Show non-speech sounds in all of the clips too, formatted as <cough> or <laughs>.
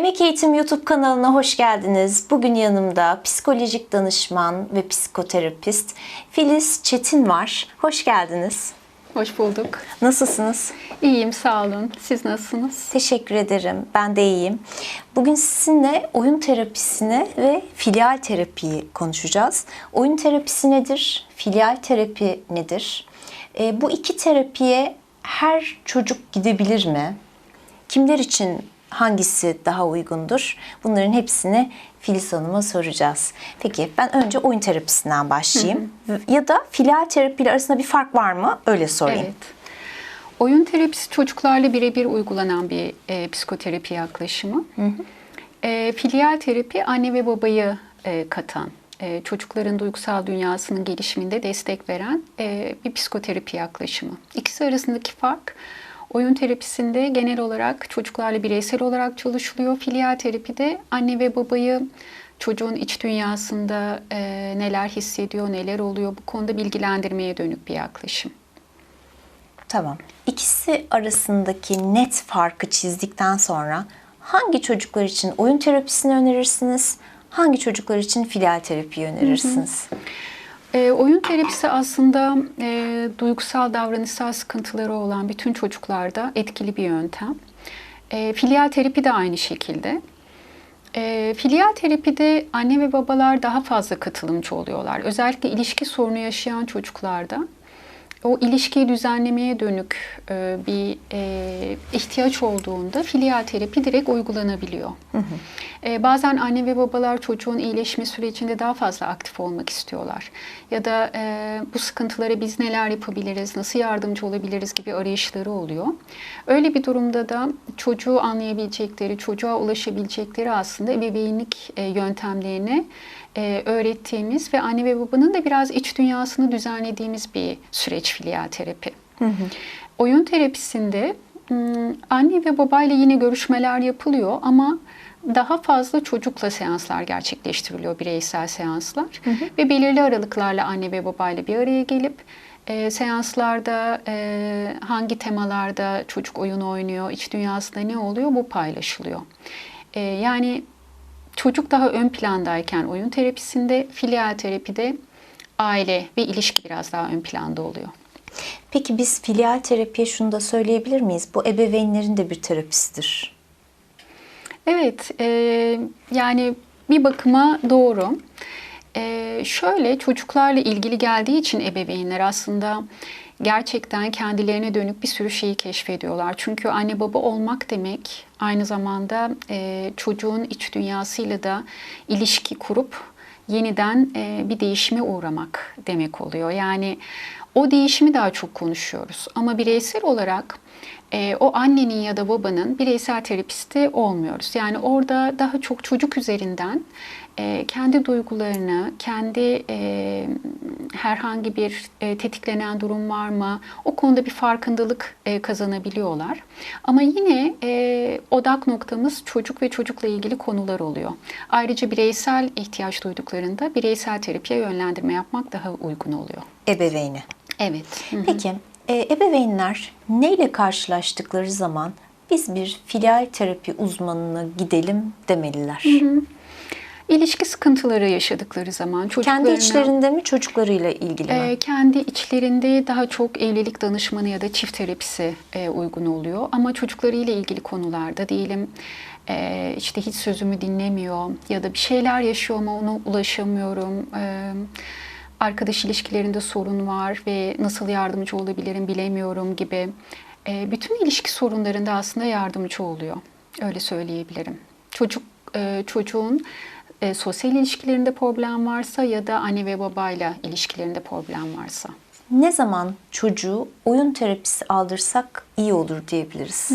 Emek Eğitim YouTube kanalına hoş geldiniz. Bugün yanımda psikolojik danışman ve psikoterapist Filiz Çetin var. Hoş geldiniz. Hoş bulduk. Nasılsınız? İyiyim, sağ olun. Siz nasılsınız? Teşekkür ederim. Ben de iyiyim. Bugün sizinle oyun terapisini ve filial terapiyi konuşacağız. Oyun terapisi nedir? Filial terapi nedir? E, bu iki terapiye her çocuk gidebilir mi? Kimler için hangisi daha uygundur? Bunların hepsini Filiz Hanım'a soracağız. Peki ben önce oyun terapisinden başlayayım. Ya da filial terapiyle arasında bir fark var mı? Öyle sorayım. Evet. Oyun terapisi çocuklarla birebir uygulanan bir e, psikoterapi yaklaşımı. E, filial terapi anne ve babayı e, katan, e, çocukların duygusal dünyasının gelişiminde destek veren e, bir psikoterapi yaklaşımı. İkisi arasındaki fark oyun terapisinde genel olarak çocuklarla bireysel olarak çalışılıyor. Filial terapide anne ve babayı çocuğun iç dünyasında e, neler hissediyor, neler oluyor bu konuda bilgilendirmeye dönük bir yaklaşım. Tamam. İkisi arasındaki net farkı çizdikten sonra hangi çocuklar için oyun terapisini önerirsiniz? Hangi çocuklar için filial terapiyi önerirsiniz? E, oyun terapisi aslında e, duygusal davranışsal sıkıntıları olan bütün çocuklarda etkili bir yöntem. E, filial terapi de aynı şekilde. E, filial terapide anne ve babalar daha fazla katılımcı oluyorlar. Özellikle ilişki sorunu yaşayan çocuklarda o ilişkiyi düzenlemeye dönük e, bir e, ihtiyaç olduğunda filial terapi direkt uygulanabiliyor. E, bazen anne ve babalar çocuğun iyileşme sürecinde daha fazla aktif olmak istiyorlar. Ya da e, bu sıkıntılara biz neler yapabiliriz, nasıl yardımcı olabiliriz gibi arayışları oluyor. Öyle bir durumda da çocuğu anlayabilecekleri, çocuğa ulaşabilecekleri aslında ebeveynlik e, yöntemlerini e, öğrettiğimiz ve anne ve babanın da biraz iç dünyasını düzenlediğimiz bir süreç filial terapi. Oyun terapisinde anne ve babayla yine görüşmeler yapılıyor ama daha fazla çocukla seanslar gerçekleştiriliyor, bireysel seanslar. Ve belirli aralıklarla anne ve babayla bir araya gelip e, seanslarda e, hangi temalarda çocuk oyun oynuyor, iç dünyasında ne oluyor bu paylaşılıyor. E, yani çocuk daha ön plandayken oyun terapisinde, filial terapide aile ve ilişki biraz daha ön planda oluyor. Peki biz filial terapiye şunu da söyleyebilir miyiz? Bu ebeveynlerin de bir terapisidir. Evet, e, yani bir bakıma doğru. E, şöyle çocuklarla ilgili geldiği için ebeveynler aslında gerçekten kendilerine dönük bir sürü şeyi keşfediyorlar. Çünkü anne baba olmak demek aynı zamanda e, çocuğun iç dünyasıyla da ilişki kurup yeniden e, bir değişime uğramak demek oluyor. Yani o değişimi daha çok konuşuyoruz. Ama bireysel olarak e, o annenin ya da babanın bireysel terapisti olmuyoruz. Yani orada daha çok çocuk üzerinden e, kendi duygularını, kendi e, herhangi bir e, tetiklenen durum var mı, o konuda bir farkındalık e, kazanabiliyorlar. Ama yine e, odak noktamız çocuk ve çocukla ilgili konular oluyor. Ayrıca bireysel ihtiyaç duyduklarında bireysel terapiye yönlendirme yapmak daha uygun oluyor. Ebeveyni. Evet. Hı hı. Peki e, ebeveynler neyle karşılaştıkları zaman biz bir filial terapi uzmanına gidelim demeliler? İlişki sıkıntıları yaşadıkları zaman çocuklarına... Kendi içlerinde mi çocuklarıyla ilgili mi? Ee, kendi içlerinde daha çok evlilik danışmanı ya da çift terapisi e, uygun oluyor. Ama çocuklarıyla ilgili konularda diyelim e, işte hiç sözümü dinlemiyor ya da bir şeyler yaşıyor ama ona ulaşamıyorum. E, arkadaş ilişkilerinde sorun var ve nasıl yardımcı olabilirim bilemiyorum gibi. E, bütün ilişki sorunlarında aslında yardımcı oluyor. Öyle söyleyebilirim. Çocuk e, çocuğun e, sosyal ilişkilerinde problem varsa ya da anne ve babayla ilişkilerinde problem varsa. Ne zaman çocuğu oyun terapisi aldırsak iyi olur diyebiliriz.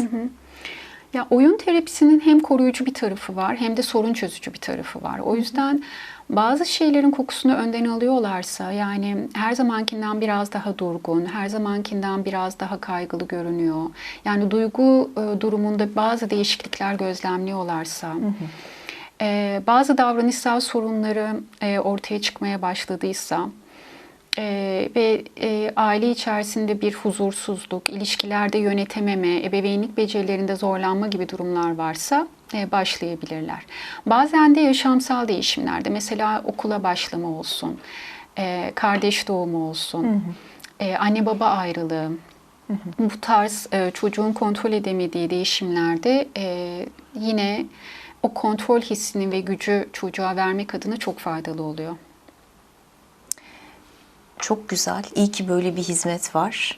Ya oyun terapisinin hem koruyucu bir tarafı var hem de sorun çözücü bir tarafı var. O yüzden bazı şeylerin kokusunu önden alıyorlarsa yani her zamankinden biraz daha durgun, her zamankinden biraz daha kaygılı görünüyor. Yani duygu e, durumunda bazı değişiklikler gözlemliyorlarsa, e, bazı davranışsal sorunları e, ortaya çıkmaya başladıysa e, ve e, aile içerisinde bir huzursuzluk, ilişkilerde yönetememe, ebeveynlik becerilerinde zorlanma gibi durumlar varsa başlayabilirler. Bazen de yaşamsal değişimlerde mesela okula başlama olsun, e, kardeş doğumu olsun, e, anne baba ayrılığı, bu tarz e, çocuğun kontrol edemediği değişimlerde e, yine o kontrol hissini ve gücü çocuğa vermek adına çok faydalı oluyor. Çok güzel. İyi ki böyle bir hizmet var.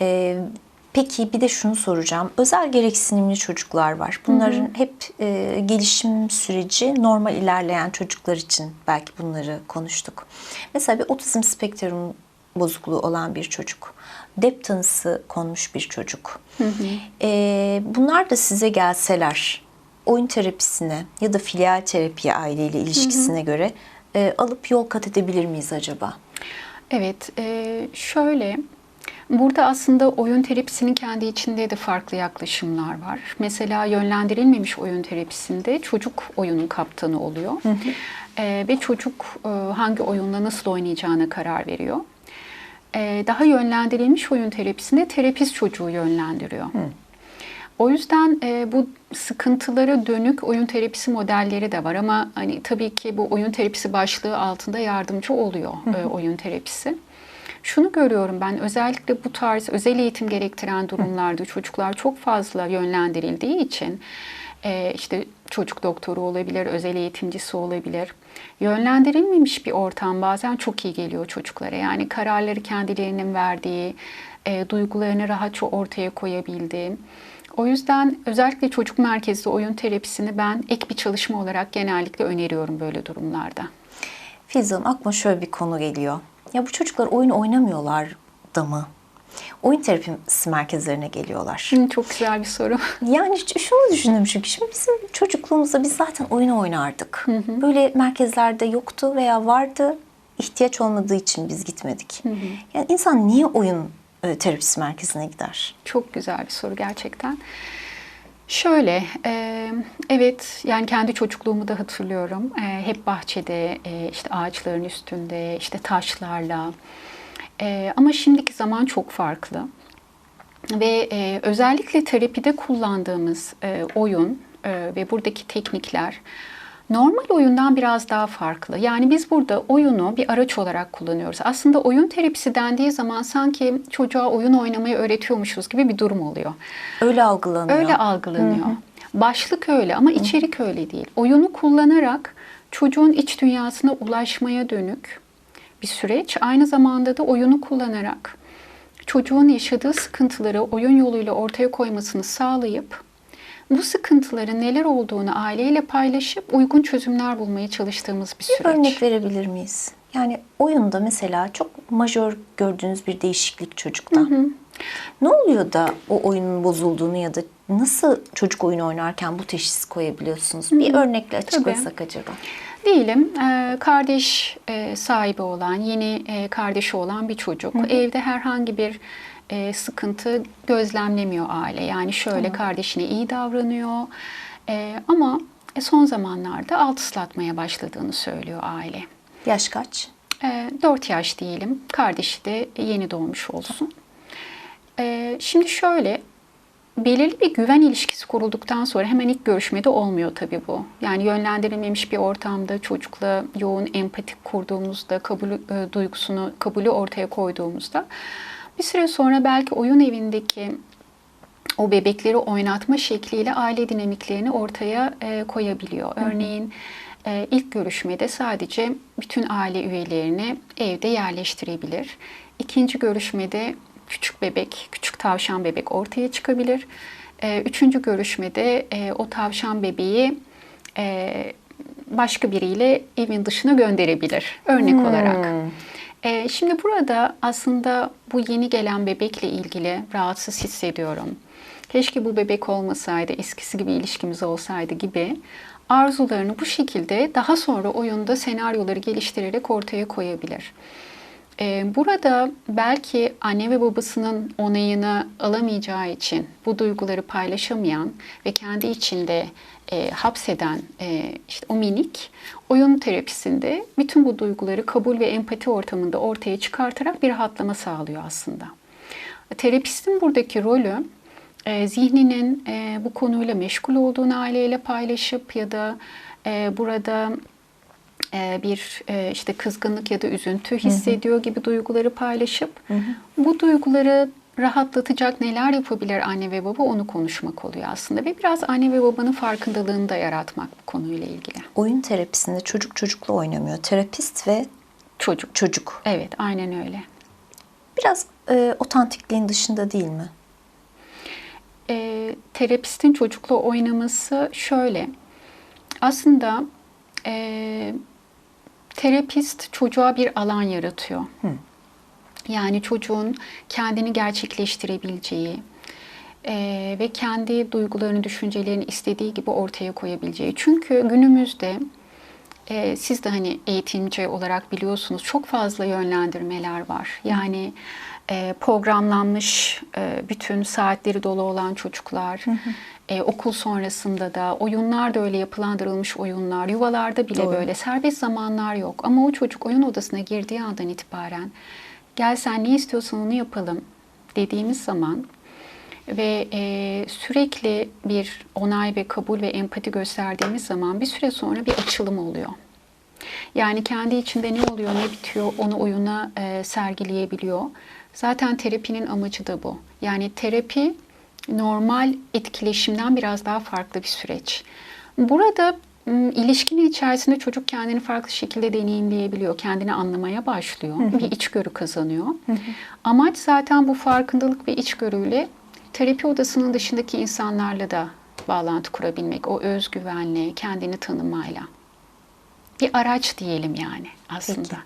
Ee, peki bir de şunu soracağım. Özel gereksinimli çocuklar var. Bunların hep e, gelişim süreci normal ilerleyen çocuklar için belki bunları konuştuk. Mesela bir otizm spektrum bozukluğu olan bir çocuk. Dep tanısı konmuş bir çocuk. Ee, bunlar da size gelseler oyun terapisine ya da filial terapiye aileyle ilişkisine göre e, alıp yol kat edebilir miyiz acaba? Evet, e, şöyle burada aslında oyun terapisinin kendi içinde de farklı yaklaşımlar var. Mesela yönlendirilmemiş oyun terapisinde çocuk oyunun kaptanı oluyor E, ve çocuk e, hangi oyunla nasıl oynayacağına karar veriyor. E, daha yönlendirilmiş oyun terapisinde terapist çocuğu yönlendiriyor. O yüzden e, bu sıkıntılara dönük oyun terapisi modelleri de var ama hani tabii ki bu oyun terapisi başlığı altında yardımcı oluyor e, oyun terapisi. Şunu görüyorum ben özellikle bu tarz özel eğitim gerektiren durumlarda çocuklar çok fazla yönlendirildiği için e, işte çocuk doktoru olabilir, özel eğitimcisi olabilir. Yönlendirilmemiş bir ortam bazen çok iyi geliyor çocuklara. Yani kararları kendilerinin verdiği, e, duygularını rahatça ortaya koyabildiği. O yüzden özellikle çocuk merkezli oyun terapisini ben ek bir çalışma olarak genellikle öneriyorum böyle durumlarda. Filiz Hanım aklıma şöyle bir konu geliyor. Ya bu çocuklar oyun oynamıyorlar da mı? Oyun terapisi merkezlerine geliyorlar. Hı, Çok güzel bir soru. <laughs> Yani şunu düşündüm çünkü şimdi bizim çocukluğumuzda biz zaten oyun oynardık. Böyle merkezlerde yoktu veya vardı. ihtiyaç olmadığı için biz gitmedik. Yani insan niye oyun terapisi merkezine gider? Çok güzel bir soru gerçekten. Şöyle, e, evet yani kendi çocukluğumu da hatırlıyorum. E, hep bahçede, e, işte ağaçların üstünde, işte taşlarla. E, ama şimdiki zaman çok farklı. Ve e, özellikle terapide kullandığımız e, oyun e, ve buradaki teknikler normal oyundan biraz daha farklı. Yani biz burada oyunu bir araç olarak kullanıyoruz. Aslında oyun terapisi dendiği zaman sanki çocuğa oyun oynamayı öğretiyormuşuz gibi bir durum oluyor. Öyle algılanıyor. Öyle algılanıyor. Başlık öyle ama içerik öyle değil. Oyunu kullanarak çocuğun iç dünyasına ulaşmaya dönük bir süreç. Aynı zamanda da oyunu kullanarak çocuğun yaşadığı sıkıntıları oyun yoluyla ortaya koymasını sağlayıp bu sıkıntıların neler olduğunu aileyle paylaşıp uygun çözümler bulmaya çalıştığımız bir Bir süreç. örnek verebilir miyiz? Yani oyunda mesela çok majör gördüğünüz bir değişiklik çocukta. Ne oluyor da o oyunun bozulduğunu ya da nasıl çocuk oyunu oynarken bu teşhis koyabiliyorsunuz? Bir örnekle açıklasak acaba? Diyelim e, kardeş e, sahibi olan, yeni e, kardeşi olan bir çocuk evde herhangi bir e, sıkıntı gözlemlemiyor aile. Yani şöyle kardeşine iyi davranıyor e, ama son zamanlarda alt ıslatmaya başladığını söylüyor aile. Yaş kaç? E, 4 yaş diyelim, kardeşi de yeni doğmuş olsun. E, şimdi şöyle, belirli bir güven ilişkisi kurulduktan sonra hemen ilk görüşmede olmuyor tabii bu. Yani yönlendirilmemiş bir ortamda çocukla yoğun empatik kurduğumuzda, kabul e, duygusunu, kabulü ortaya koyduğumuzda bir süre sonra belki oyun evindeki o bebekleri oynatma şekliyle aile dinamiklerini ortaya e, koyabiliyor. Örneğin e, ilk görüşmede sadece bütün aile üyelerini evde yerleştirebilir. İkinci görüşmede küçük bebek, küçük tavşan bebek ortaya çıkabilir. E, üçüncü görüşmede e, o tavşan bebeği e, başka biriyle evin dışına gönderebilir örnek olarak. E, şimdi burada aslında bu yeni gelen bebekle ilgili rahatsız hissediyorum. Keşke bu bebek olmasaydı, eskisi gibi ilişkimiz olsaydı gibi arzularını bu şekilde daha sonra oyunda senaryoları geliştirerek ortaya koyabilir. Ee, Burada belki anne ve babasının onayını alamayacağı için bu duyguları paylaşamayan ve kendi içinde e, hapseden e, işte o minik oyun terapisinde bütün bu duyguları kabul ve empati ortamında ortaya çıkartarak bir rahatlama sağlıyor aslında. Terapistin buradaki rolü e, zihninin bu konuyla meşgul olduğunu aileyle paylaşıp ya da burada bir e, işte kızgınlık ya da üzüntü hissediyor gibi duyguları paylaşıp bu duyguları rahatlatacak neler yapabilir anne ve baba onu konuşmak oluyor aslında ve biraz anne ve babanın farkındalığını da yaratmak bu konuyla ilgili. Oyun terapisinde çocuk çocukla oynamıyor. Terapist ve Çocuk. çocuk. Evet, aynen öyle. Biraz e, otantikliğin dışında değil mi? e, terapistin çocukla oynaması şöyle. Aslında e, terapist çocuğa bir alan yaratıyor. Yani çocuğun kendini gerçekleştirebileceği e, ve kendi duygularını, düşüncelerini istediği gibi ortaya koyabileceği. Çünkü günümüzde e, siz de hani eğitimci olarak biliyorsunuz çok fazla yönlendirmeler var. Yani e, programlanmış e, bütün saatleri dolu olan çocuklar, e, okul sonrasında da oyunlar da öyle yapılandırılmış oyunlar, yuvalarda bile Doğru. böyle serbest zamanlar yok. Ama o çocuk oyun odasına girdiği andan itibaren gel sen ne istiyorsan onu yapalım dediğimiz zaman ve e, sürekli bir onay ve kabul ve empati gösterdiğimiz zaman bir süre sonra bir açılım oluyor. Yani kendi içinde ne oluyor, ne bitiyor onu oyuna e, sergileyebiliyor. Zaten terapinin amacı da bu. Yani terapi normal etkileşimden biraz daha farklı bir süreç. Burada ilişkinin içerisinde çocuk kendini farklı şekilde deneyimleyebiliyor. Kendini anlamaya başlıyor. Bir içgörü kazanıyor. Amaç zaten bu farkındalık ve içgörüyle terapi odasının dışındaki insanlarla da bağlantı kurabilmek. O özgüvenle, kendini tanımayla. Bir araç diyelim yani aslında. Peki.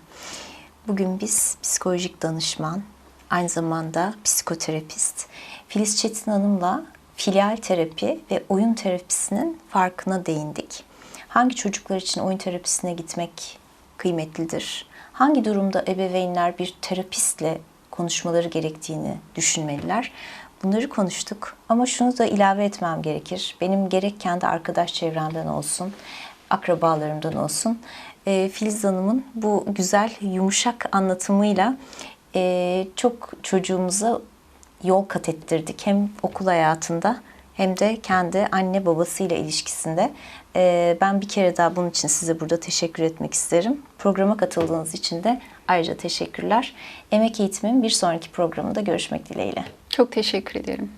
Bugün biz psikolojik danışman, aynı zamanda psikoterapist Filiz Çetin Hanım'la filial terapi ve oyun terapisinin farkına değindik. Hangi çocuklar için oyun terapisine gitmek kıymetlidir? Hangi durumda ebeveynler bir terapistle konuşmaları gerektiğini düşünmeliler? Bunları konuştuk ama şunu da ilave etmem gerekir. Benim gerek kendi arkadaş çevremden olsun, akrabalarımdan olsun. e, Filiz Hanım'ın bu güzel, yumuşak anlatımıyla e, çok çocuğumuza yol kat ettirdik. Hem okul hayatında hem de kendi anne babasıyla ilişkisinde. E, ben bir kere daha bunun için size burada teşekkür etmek isterim. Programa katıldığınız için de ayrıca teşekkürler. Emek Eğitim'in bir sonraki programında görüşmek dileğiyle. Çok teşekkür ederim.